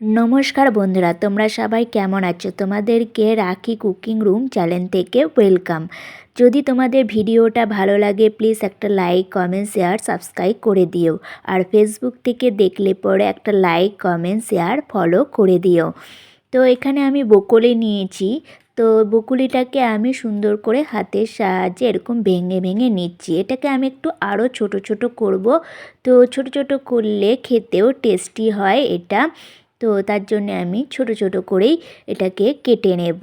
নমস্কার বন্ধুরা, তোমরা সবাই কেমন আছো? তোমাদেরকে রাখি কুকিং রুম চ্যানেল থেকে ওয়েলকাম। যদি তোমাদের ভিডিওটা ভালো লাগে, প্লিজ একটা লাইক, কমেন্ট, শেয়ার, সাবস্ক্রাইব করে দিও। আর ফেসবুক থেকে দেখলে পরে একটা লাইক, কমেন্ট, শেয়ার, ফলো করে দিও। তো এখানে আমি বকলে নিয়েছি। তো বকুলিটাকে আমি সুন্দর করে হাতের সাহায্যে এরকম ভেঙে ভেঙে নিচ্ছি। এটাকে আমি একটু আরও ছোট ছোট করব। তো ছোট ছোট করলে খেতেও টেস্টি হয় এটা। তো তার জন্যে আমি ছোট ছোট করেই এটাকে কেটে নেব।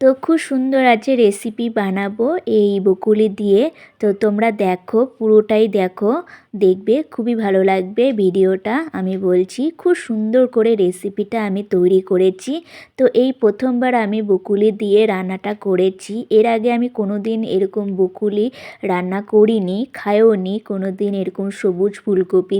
তো খুব সুন্দর আছে রেসিপি বানাবো এই বকুলি দিয়ে। তো তোমরা দেখো, পুরোটাই দেখো, দেখবে, খুবই ভালো লাগবে ভিডিওটা। আমি বলছি, খুব সুন্দর করে রেসিপিটা আমি তৈরি করেছি। তো এই প্রথমবার আমি বকুলি দিয়ে রান্নাটা করেছি। এর আগে আমি কোনো দিন এরকম বকুলি রান্না করিনি খাইও নি কোনো দিন এরকম সবুজ ফুলকপি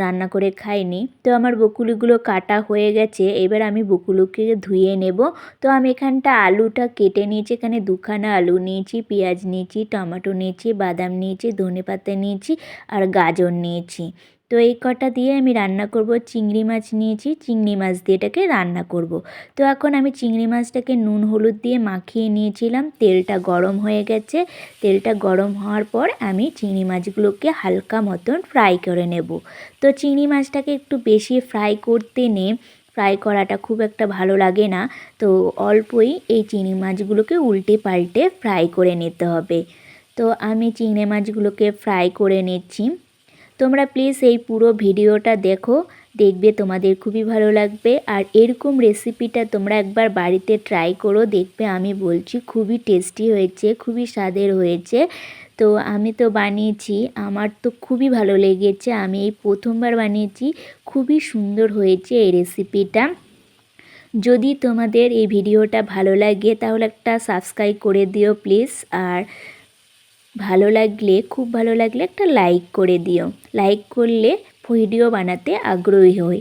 রান্না করে খাইনি। তো আমার বকুলিগুলো কাটা হয়ে গেছে। এবার আমি বকুলুকে ধুয়ে নেব। তো আমি এখানটা আলুটা কেটে নিয়েছি। এখানে দুখানা আলু নিয়েছি, পেঁয়াজ নিয়েছি, টমেটো নিয়েছি, বাদাম নিয়েছি ধনে পাতা নিয়েছি আর গাজর নিয়েছি। তো এই কটা দিয়ে আমি রান্না করব। চিংড়ি মাছ নিয়েছি, চিংড়ি মাছ দিয়ে এটাকে রান্না করব। তো এখন আমি চিংড়ি মাছটাকে নুন, হলুদ দিয়ে মাখিয়ে নিয়েছিলাম। তেলটা গরম হয়ে গেছে। তেলটা গরম হওয়ার পর আমি চিংড়ি মাছগুলোকে হালকা মতন ফ্রাই করে নেব। তো চিংড়ি মাছটাকে একটু বেশি ফ্রাই করতে নে, ফ্রাই করাটা খুব একটা ভালো লাগে না। তো অল্পই এই চিংড়ি মাছগুলোকে উল্টে পাল্টে ফ্রাই করে নিতে হবে। তো আমি চিংড়ি মাছগুলোকে ফ্রাই করে নিচ্ছি। তোমরা প্লিজ এই পুরো ভিডিওটা দেখো, দেখবে তোমাদের খুবই ভালো লাগবে। আর এরকম রেসিপিটা তোমরা একবার বাড়িতে ট্রাই করো, দেখবে আমি বলছি খুবই টেস্টি হয়েছে, খুবই স্বাদের হয়েছে। তো আমি তো বানিয়েছি, আমার তো খুবই ভালো লেগেছে, আমি এই প্রথমবার বানিয়েছি, খুবই সুন্দর হয়েছে এই রেসিপিটা যদি তোমাদের এই ভিডিওটা ভালো লাগে, তাহলে একটা সাবস্ক্রাইব করে দিও প্লিজ আর ভালো লাগলে, খুব ভালো লাগলে একটা লাইক করে দিও। লাইক করলে ভিডিও বানাতে আগ্রহী হই।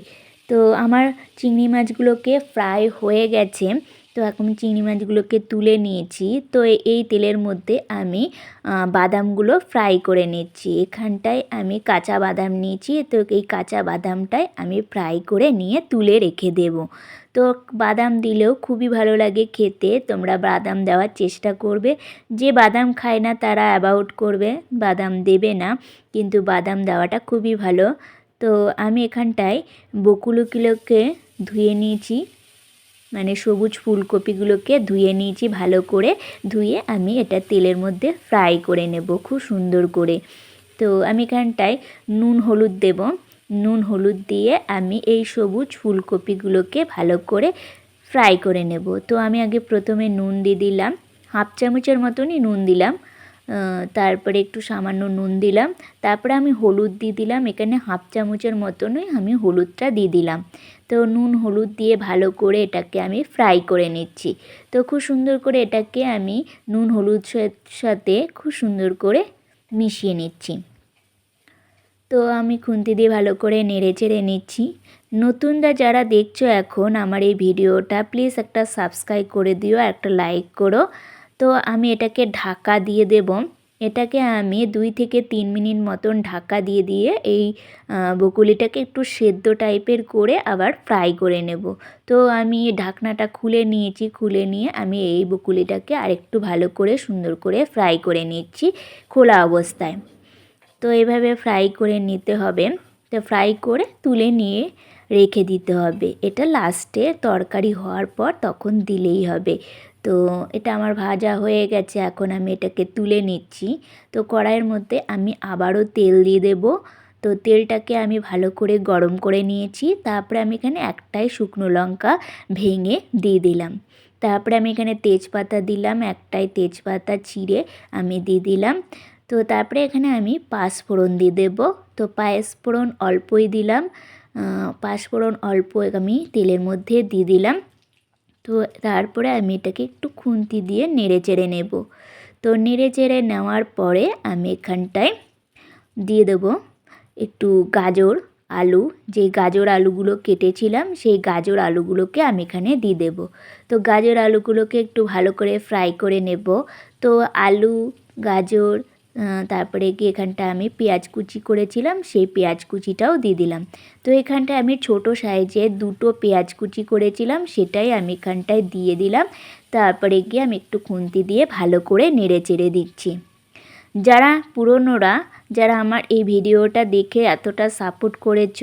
তো আমার চিংড়ি মাছগুলোকে ফ্রাই হয়ে গেছে। তো এখন চিংড়ি মাছগুলোকে তুলে নিয়েছি। তো এই তেলের মধ্যে আমি বাদামগুলো ফ্রাই করে নিচ্ছি। এখানটায় আমি কাঁচা বাদাম নিয়েছি। তো এই কাঁচা বাদামটাই আমি ফ্রাই করে নিয়ে তুলে রেখে দেব। তো বাদাম দিলেও খুবই ভালো লাগে খেতে। তোমরা বাদাম দেওয়ার চেষ্টা করবে। যে বাদাম খায় না তারা অ্যাবাউট করবে, বাদাম দেবে না। কিন্তু বাদাম দেওয়াটা খুবই ভালো। তো আমি এখানটায় বকুলকিলোকে ধুয়ে নিয়েছি। মানে সবুজ ফুলকপিগুলোকে ধুয়ে নিয়েছি, ভালো করে ধুয়ে আমি এটা তেলের মধ্যে ফ্রাই করে নেব, খুব সুন্দর করে। তো আমি এখানটায় নুন, হলুদ দেব। নুন, হলুদ দিয়ে আমি এই সবুজ ফুলকপিগুলোকে ভালো করে ফ্রাই করে নেব। তো আমি আগে প্রথমে নুন দিয়ে দিলাম, হাফ চামচের মতনই নুন দিলাম। তারপরে একটু সামান্য নুন দিলাম। তারপরে আমি হলুদ দিয়ে দিলাম। এখানে হাফ চামচের মতনই আমি হলুদটা দিয়ে দিলাম। তো নুন, হলুদ দিয়ে ভালো করে এটাকে আমি ফ্রাই করে নিচ্ছি। তো খুব সুন্দর করে এটাকে আমি নুন, হলুদ সাথে খুব সুন্দর করে মিশিয়ে নিচ্ছি। তো আমি খুন্তি দিয়ে ভালো করে নেড়ে চেড়ে নিচ্ছি। নতুনরা যারা দেখছ এখন আমার এই ভিডিওটা প্লিজ একটা সাবস্ক্রাইব করে দিও একটা লাইক করো। তো আমি এটাকে ঢাকা দিয়ে দেব। এটাকে আমি দুই থেকে তিন মিনিট মতন ঢাকা দিয়ে দিয়ে এই বকুলিটাকে একটু সেদ্ধ টাইপের করে আবার ফ্রাই করে নেব। তো আমি ঢাকনাটা খুলে নিয়েছি, খুলে নিয়ে আমি এই বকুলিটাকে আরেকটু ভালো করে সুন্দর করে ফ্রাই করে নিচ্ছি খোলা অবস্থায়। তো এভাবে ফ্রাই করে নিতে হবে। তো ফ্রাই করে তুলে নিয়ে রেখে দিতে হবে। এটা লাস্টে তরকারি হওয়ার পর তখন দিলেই হবে। তো এটা আমার ভাজা হয়ে গেছে, এখন আমি এটাকে তুলে নিচ্ছি। তো কড়াইয়ের মধ্যে আমি আবারও তেল দিয়ে দেব। তো তেলটাকে আমি ভালো করে গরম করে নিয়েছি। তারপরে আমি এখানে একটাই শুকনো লঙ্কা ভেঙে দিয়ে দিলাম। তারপরে আমি এখানে তেজপাতা দিলাম, একটাই তেজপাতা চিড়ে আমি দিয়ে দিলাম। তো তারপরে এখানে আমি পাঁচফোড়ন দিয়ে দেব। তো পাঁচফোড়ন অল্পই দিলাম। পাঁচফোড়ন অল্প আমি তেলের মধ্যে দিয়ে দিলাম। তো তারপরে আমি এটাকে একটু খুন্তি দিয়ে নেড়ে চেড়ে নেব। তো নেড়ে চেড়ে নেওয়ার পরে আমি এখানটায় দিয়ে দেবো একটু গাজর, আলু। যে গাজর আলুগুলো কেটেছিলাম, সেই গাজর আলুগুলোকে আমি এখানে দিয়ে দেবো। তো গাজর আলুগুলোকে একটু ভালো করে ফ্রাই করে নেব। তো আলু, গাজর তারপরে গিয়ে এখানটা আমি পেঁয়াজ কুচি করেছিলাম, সেই পেঁয়াজ কুচিটাও দিয়ে দিলাম। তো এখানটায় আমি ছোট সাইজে দুটো পেঁয়াজ কুচি করেছিলাম, সেটাই আমি এখানটায় দিয়ে দিলাম। তারপরে গিয়ে আমি একটু খুন্তি দিয়ে ভালো করে নেড়ে চেড়ে দিচ্ছি। যারা পুরনোরা, যারা আমার এই ভিডিওটা দেখে এতটা সাপোর্ট করেছ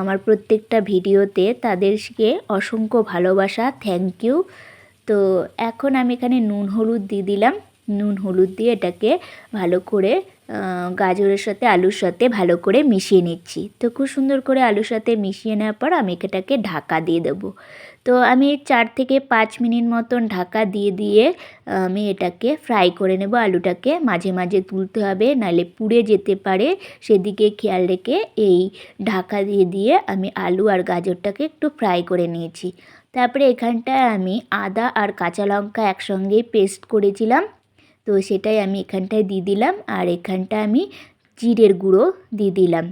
আমার প্রত্যেকটা ভিডিওতে, তাদেরকে অসংখ্য ভালোবাসা, থ্যাংক ইউ। তো এখন আমি এখানে নুন, হলুদ দিয়ে দিলাম। নুন, হলুদ দিয়ে এটাকে ভালো করে গাজরের সাথে, আলুর সাথে ভালো করে মিশিয়ে নিচ্ছি। তো খুব সুন্দর করে আলুর সাথে মিশিয়ে নেওয়ার পর আমি এটাকে ঢাকা দিয়ে দেবো। তো আমি চার থেকে পাঁচ মিনিট মতন ঢাকা দিয়ে দিয়ে আমি এটাকে ফ্রাই করে নেব। আলুটাকে মাঝে মাঝে তুলতে হবে, নাহলে পুড়ে যেতে পারে। সেদিকে খেয়াল রেখে এই ঢাকা দিয়ে দিয়ে আমি আলু আর গাজরটাকে একটু ফ্রাই করে নিয়েছি। তারপরে এখানটায় আমি আদা আর কাঁচা লঙ্কা একসঙ্গেই পেস্ট করেছিলাম। তো সেটাই আমি এখানটায় দিয়ে দিলাম আর এখানটা আমি জিরের গুঁড়ো দিয়ে দিলাম।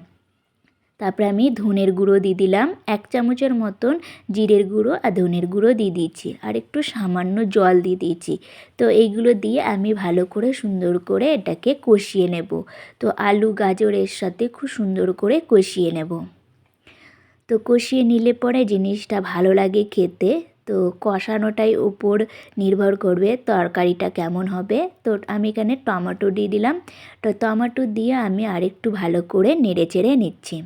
তারপরে আমি ধনের গুঁড়ো দিয়ে দিলাম, এক চামচের মতন জিরের গুঁড়ো আর ধনের গুঁড়ো দিয়ে দিয়েছি আর একটু সামান্য জল দিয়ে দিয়েছি। তো এইগুলো দিয়ে আমি ভালো করে সুন্দর করে এটাকে কষিয়ে নেব। তো আলু গাজরের সাথে খুব সুন্দর করে কষিয়ে নেব। তো কষিয়ে নিলে পরে জিনিসটা ভালো লাগে খেতে। তো কষানোটাই উপর নির্ভর করবে তরকারিটা কেমন হবে। তো আমি এখানে টমেটো দিয়ে দিলাম। তো টমেটো দিয়ে আমি আরেকটু ভালো করে নেড়ে চেড়ে নিচ্ছি।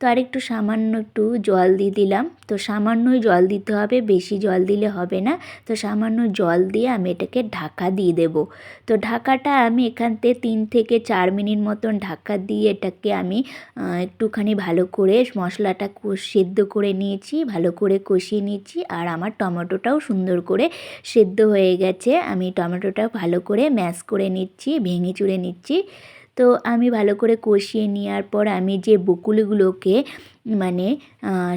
তো আরেকটু সামান্য একটু জল দিয়ে দিলাম। তো সামান্যই জল দিতে হবে, বেশি জল দিলে হবে না। তো সামান্য জল দিয়ে আমি এটাকে ঢাকা দিয়ে দেব। তো ঢাকাটা আমি এখান থেকে তিন থেকে চার মিনিট মতন ঢাকা দিয়ে এটাকে আমি একটুখানি ভালো করে মশলাটা সেদ্ধ করে নিয়েছি, ভালো করে কষিয়ে নিয়েছি। আর আমার টমেটোটাও সুন্দর করে সেদ্ধ হয়ে গেছে। আমি টমেটোটা ভালো করে ম্যাশ করে নিচ্ছি, ভেঙে চুড়ে নিচ্ছি। তো আমি ভালো করে কষিয়ে নেওয়ার পর আমি যে বকুলিগুলোকে মানে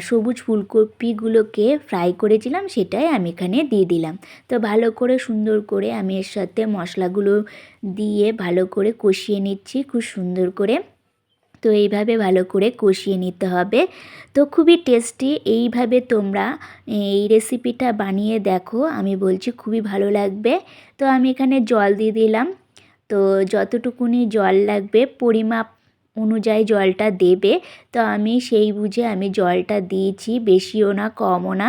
সবুজ ফুলকপিগুলোকে ফ্রাই করেছিলাম, সেটাই আমি এখানে দিয়ে দিলাম। তো ভালো করে সুন্দর করে আমি এর সাথে মশলাগুলো দিয়ে ভালো করে কষিয়ে নিচ্ছি, খুব সুন্দর করে। তো এইভাবে ভালো করে কষিয়ে নিতে হবে। তো খুবই টেস্টি, এইভাবে তোমরা এই রেসিপিটা বানিয়ে দেখো, আমি বলছি খুবই ভালো লাগবে। তো আমি এখানে জল দিয়ে দিলাম। তো যতটুকুনি জল লাগবে, পরিমাপ অনুযায়ী জলটা দেবে, তো আমি সেই বুঝে আমি জলটা দিয়েছি, বেশিও না, কমও না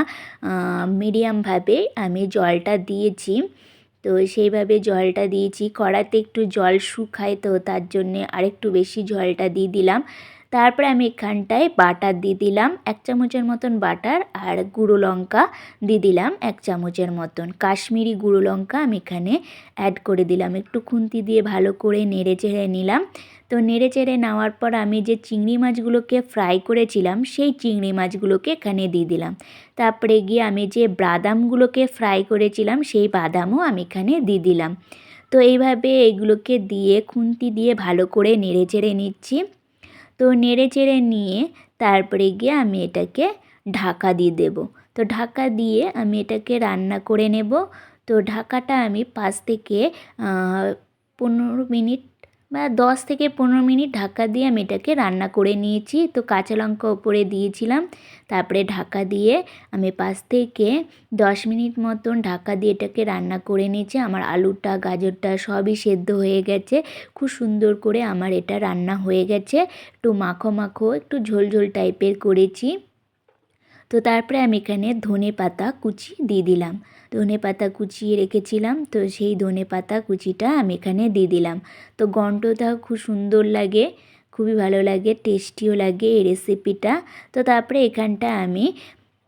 মিডিয়ামভাবে আমি জলটা দিয়েছি। তো সেইভাবে জলটা দিয়েছি, কড়াতে একটু জল শুকায় তো তার জন্যে আরেকটু বেশি জলটা দিয়ে দিলাম। তারপরে আমি এখানটায় বাটার দিয়ে দিলাম এক চামচের মতন বাটার আর গুঁড়ো লঙ্কা দিয়ে দিলাম এক চামচের মতন। কাশ্মীরি গুঁড়ো লঙ্কা আমি এখানে অ্যাড করে দিলাম। একটু খুন্তি দিয়ে ভালো করে নেড়ে চেড়ে নিলাম। তো নেড়ে চেড়ে নেওয়ার পর আমি যে চিংড়ি মাছগুলোকে ফ্রাই করেছিলাম, সেই চিংড়ি মাছগুলোকে এখানে দিয়ে দিলাম। তারপরে গিয়ে আমি যে বাদামগুলোকে ফ্রাই করেছিলাম, সেই বাদামও আমি এখানে দিয়ে দিলাম। তো এইভাবে এগুলোকে দিয়ে খুন্তি দিয়ে ভালো করে নেড়ে চেড়ে নিচ্ছি। তো নেড়ে চেড়ে নিয়ে তারপরে গিয়ে আমি এটাকে ঢাকা দিয়ে দেব। তো ঢাকা দিয়ে আমি এটাকে রান্না করে নেব। তো ঢাকাটা আমি পাঁচ থেকে পনেরো মিনিট দশ থেকে পনেরো মিনিট ঢাকা দিয়ে আমি এটাকে রান্না করে নিয়েছি। তো কাঁচা লঙ্কা ওপরে দিয়েছিলাম। তারপরে ঢাকা দিয়ে আমি পাঁচ থেকে দশ মিনিট মতন ঢাকা দিয়ে এটাকে রান্না করে নিয়েছি। আমার আলুটা, গাজরটা সবই সেদ্ধ হয়ে গেছে। খুব সুন্দর করে আমার এটা রান্না হয়ে গেছে। একটু মাখো মাখো, একটু ঝোল ঝোল টাইপের করেছি। তো তারপরে আমি এখানে ধনে পাতা কুচি দিয়ে দিলাম। ধনে পাতা কুচিয়ে রেখেছিলাম, তো সেই ধনে পাতা কুচিটা আমি এখানে দিয়ে দিলাম। তো গন্ধটা খুব সুন্দর লাগে, খুবই ভালো লাগে, টেস্টিও লাগে এই রেসিপিটা তো তারপরে এখানটা আমি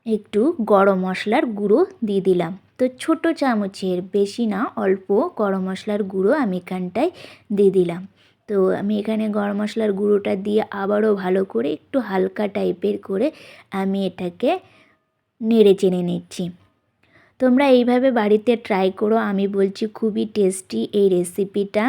একটু গরম মশলার গুঁড়ো দিয়ে দিলাম। তো ছোট চামচের বেশি না, অল্প গরম মশলার গুঁড়ো আমি এখানটায় দিয়ে দিলাম। তো আমি এখানে গরম মশলার গুঁড়োটা দিয়ে আবারও ভালো করে একটু হালকা টাইপের করে আমি এটাকে নেড়ে চেড়ে নিচ্ছি। তোমরা এইভাবে বাড়িতে ট্রাই করো, আমি বলছি খুবই টেস্টি এই রেসিপিটা।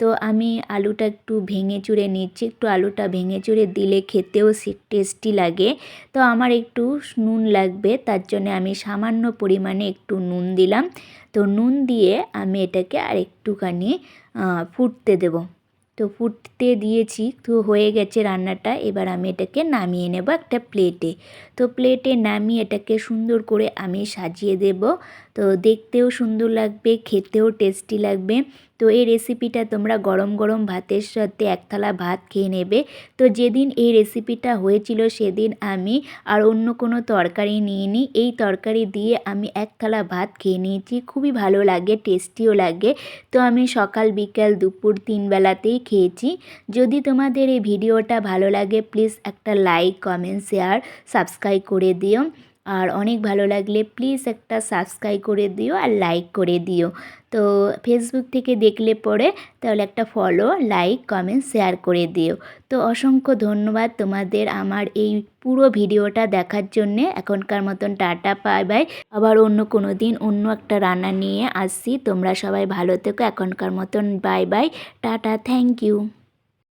তো আমি আলুটা একটু ভেঙে চুড়ে নিচ্ছি, একটু আলুটা ভেঙে চুড়ে দিলে খেতেও টেস্টি লাগে। তো আমার একটু নুন লাগবে, তার জন্য আমি সামান্য পরিমাণে একটু নুন দিলাম। তো নুন দিয়ে আমি এটাকে আর একটুখানি ফুটতে দেবো। তো ফুটতে দিয়েছি, তো হয়ে গেছে রান্নাটা। এবার আমি এটাকে নামিয়ে নেব একটা প্লেটে তো প্লেটে নামিয়ে এটাকে সুন্দর করে আমি সাজিয়ে দেব। তো দেখতেও সুন্দর লাগবে, খেতেও টেস্টি লাগবে। তো এই রেসিপিটা তোমরা গরম গরম ভাতের সাথে এক থালা ভাত খেয়ে নেবে। তো যেদিন এই রেসিপিটা হয়েছিল সেদিন আমি আর অন্য কোনো তরকারি নিইনি। এই তরকারি দিয়ে আমি এক থালা ভাত খেয়ে নিয়েছি। খুবই ভালো লাগে টেস্টিও লাগে। তো আমি সকাল, বিকাল, দুপুর, তিন বেলাতেই খেয়েছি। যদি তোমাদের এই ভিডিওটা ভালো লাগে প্লিজ একটা লাইক কমেন্ট শেয়ার সাবস্ক্রাইব করে দিও। আর অনেক ভালো লাগলে প্লিজ একটা সাবস্ক্রাইব করে দিও আর লাইক করে দিও। তো ফেসবুক থেকে দেখলে পরে তাহলে একটা ফলো লাইক কমেন্ট শেয়ার করে দিও। তো অসংখ্য ধন্যবাদ তোমাদের আমার এই পুরো ভিডিওটা দেখার জন্যে। এখনকার মতন টাটা পাই বাই আবার অন্য কোনো দিন অন্য একটা রান্না নিয়ে আসছি। তোমরা সবাই ভালো থেকো। এখনকার মতন bye bye tata thank you